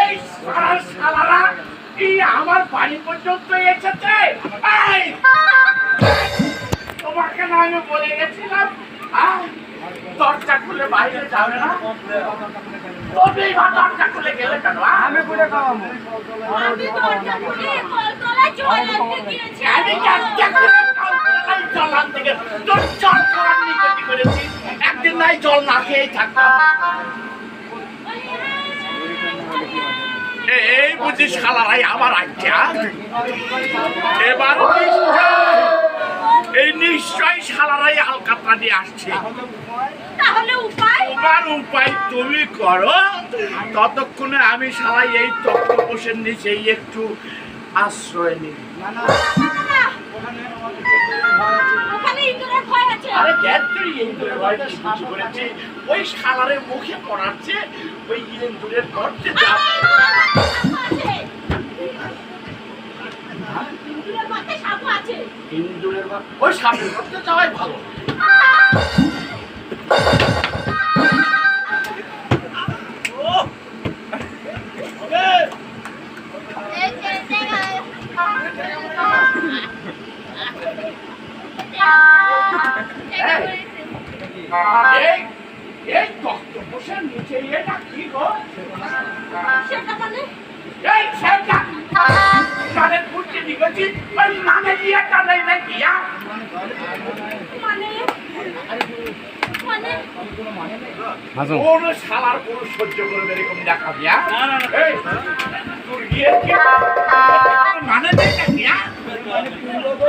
এই সারা সালারা এই আমার বাড়ি পর্যন্ত এসেছে? তোমাকে না আমি বলে গেছিলাম আহ, দরজা খুলে বাইরে যাবে না? তুমি বা দরজা খুলে গেলে কেন আমি খাওয়াবো। আমি দরজা খুলে কলতলায় জল গিয়েছি আমি দরজা খুলে কাউকে জল আনতে তোর জল খাওয়ার নিগতি করেছি। একদিন নাই জল না খেয়েই থাকতাম এ- এই বুঝি শালারাই আমার আজ্ঞা। এবার এই নিশ্চয় শালারাই আলকাতরা দিয়ে আসছে। তাহলে উপায়? তোমার উপায় তুমি করো। ততক্ষণে আমি শালাই এই তক্তপোষের নিচেই একটু আশ্রয় নিই। আরে দেখ তুই ইন্দুরের করেছি? ওই শালারের মুখে পড়াচ্ছে ওই ইন্দুরের গর্তে যা ওই যাওয়াই ভালো। এই এই নিচে এটা কি গো। সেটা মানে এই সেটা কানের পুঁটকে দিগেছি ওই নামে দিয়ে টানাই নাকি আ? মানে? মানে? কোন শালার কোন সহ্য করবে এরকম দেখাবি আ? এই, তোর গিয়ে মানে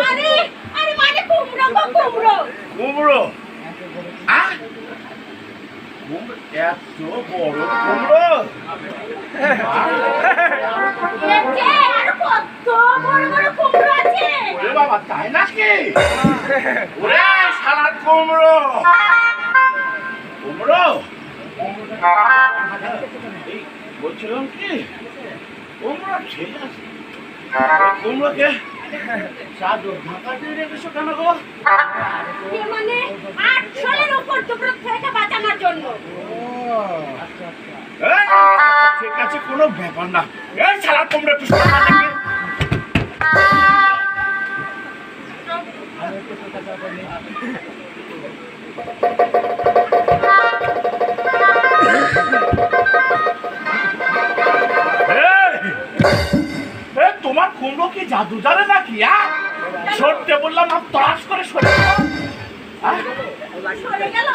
আরে আরে মানে কুমড়ো কুমড়ো কুমড়ো। কুমড়ো, এত বড় কুমড়ো বাবা তাই নাকি ওরে শালার কুমড়ো কুমড়ো বলছিলাম কি কুমড়ো ঠিক আছে কুমড়োকে চাদর ঢাকা দিয়ে রেখেছো কেন গো এ মানে আট সালের উপর দুপুর থেকে বাঁচানোর জন্য এই, ঠিক আছে কোনো ব্যাপার না। এই শালার কুমড়ো একটু তোমার কুমড়ো কি জাদু জানে নাকি আ? সরতে বললাম না তরাস করে সরে গেল। সরে গেল?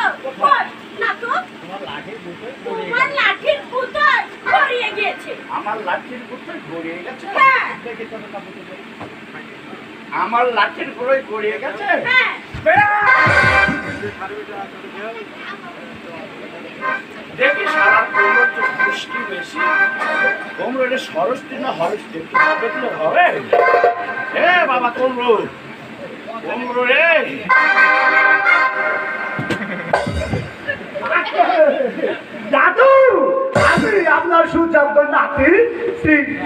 না তো। তোমার লাঠির পুতর গিয়েছে। আমার লাঠির গোড়ায় গড়িয়ে গেছে। হ্যাঁ। আমার লাঠির গোড়ায় গড়িয়ে গেছে। হ্যাঁ। দেখি সারা কুমড়োর তো পুষ্টি বেশি। এটা সরস্তি না হরস্তি দেখলে হবে। এ বাবা কুমড়ো। কুমড়ো রে।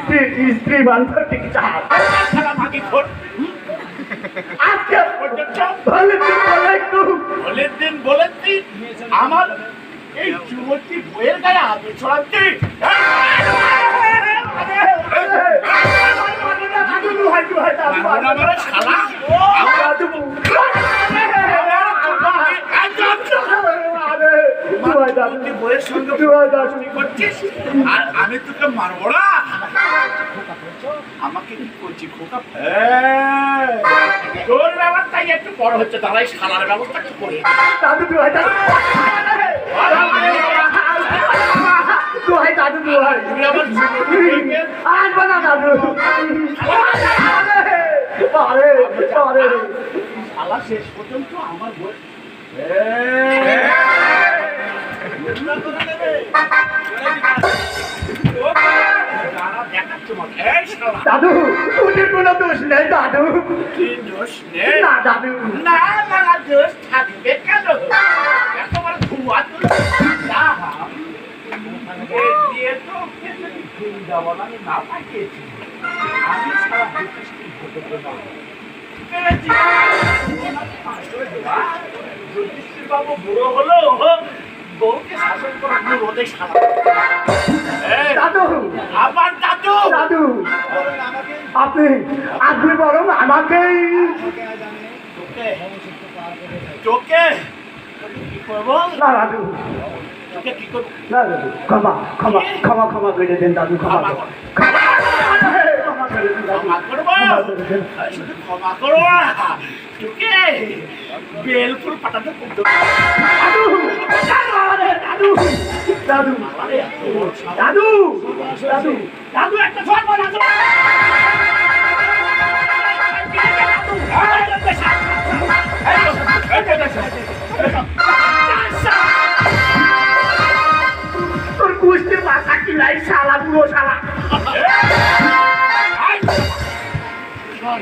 শ্রী স্ত্রী বান্ধবী সারা মাটি আজকে পর্যন্ত ভালো দিন বলে একটু বলের দিন বলের দিন আমার এই যুবতী বইয়ের গায়ে আগে ছড়াচ্ছি আমি তোকে মারবো না আমাকে কি করছি খোকা হ্যাঁ। তোর ব্যবস্থাই একটু বড় হচ্ছে তারাই শালার ব্যবস্থা কি করে দাদু দাদু দুহাই দাদু তুই ভেঙে আসবে না দাদু আরে আরে শালা শেষ পর্যন্ত আমার বই দাদু উনির কোনো দোষ নেই দাদু তুই দোষ নেই। না দাদু না, না, দোষ থাকবে কেন? একেবারে ধোঁয়া তুলে দাম। দিয়ে তো আমি না পাঠিয়েছি। আমি সারা বাবু বুড়ো হলো বউকে শাসন করার ওদের সারা এই, দাদু আপনি আপনি বরং আমাকেই। তোকে তোকে করব না দাদু তোকে কি করব? না দাদু ক্ষমা ক্ষমা ক্ষমা ক্ষমা করে দেন দাদু ক্ষমা করে- বেলপুর পাঠাতে দাদু দাদু দাদু দাদু দাদু দাদু একটা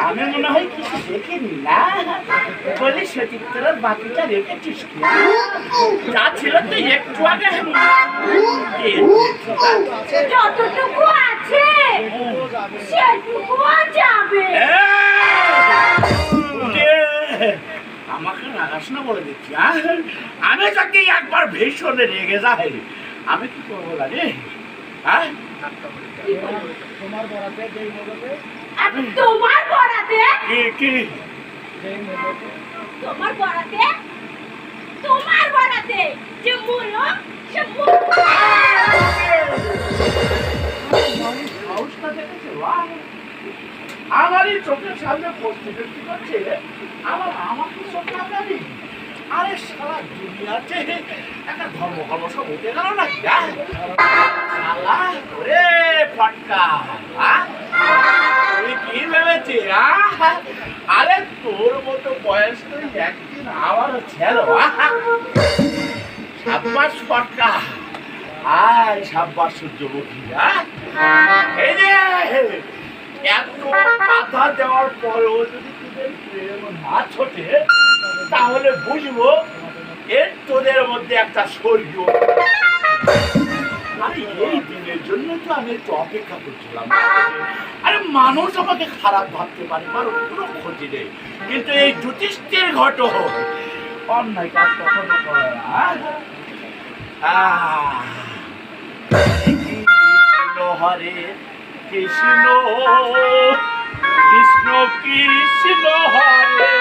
আমি মনে হয় কিছু দেখিনি না বলি সচিত্রের বাকিটা রেখেছিস কি? যা ছিল তুই একটু আগে যতটুকু আছে সেটুকুও যাবে। আমাকে রাগাস না বলে দিচ্ছি হ্যাঁ? আমি যাকে একবার ভীষণে রেগে যাই। আমি কি করব লাগে হ্যাঁ তোমার আর তোমার বরাতে কি কি? তোমার বরাতে তোমার বরাতে যে মূল্য সে বাহ! আমারই চোখের সামনে পড়তে দেখতে পাচ্ছে আমার আমাকে চোখ লাগাবি আরে সারা দুনিয়াতে একটা ধর্ম কর্ম সব উঠে গেল না? শালা ওরে ফটকা। কি ভেবেছি? আরে তোর মতো বয়স তো একদিন আমারও ছিল? সাব্বাস ফটকা আয় সাব্বাস সূর্যমুখী? এই যে, এত বাধা দেওয়ার পরেও যদি তোদের প্রেম না ছোটে, তাহলে বুঝব এর তোদের মধ্যে একটা স্বর্গীয় আরে এই দিনের জন্য তো আমি একটু অপেক্ষা করছিলাম। আরে মানুষ খারাপ ভাবতে কিন্তু এই জ্যোতিষ্ঠের কাজ কখনো কৃষ্ণ কৃষ্ণ হরে।